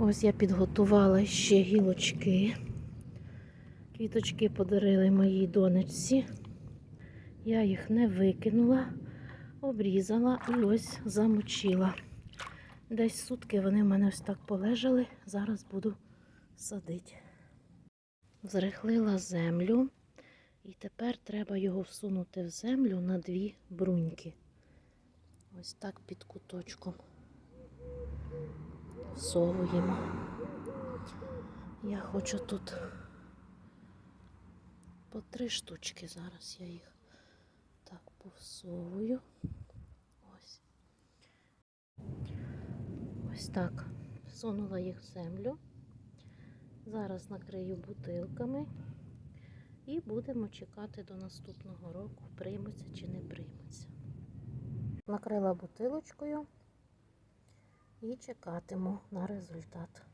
Ось я підготувала ще гілочки. Квіточки подарили моїй донечці. Я їх не викинула, обрізала і ось замочила. Десь сутки вони в мене ось так полежали. Зараз буду садити. Зрихлила землю. І тепер треба його всунути в землю на дві бруньки. Ось так під куточком. Всовуємо. Я хочу тут по три штучки. Зараз я їх так повсовую. Ось. Ось так. Всунула їх в землю. Зараз накрию бутилками і будемо чекати до наступного року, прийметься чи не прийметься. Накрила бутилочкою і чекатиму на результат.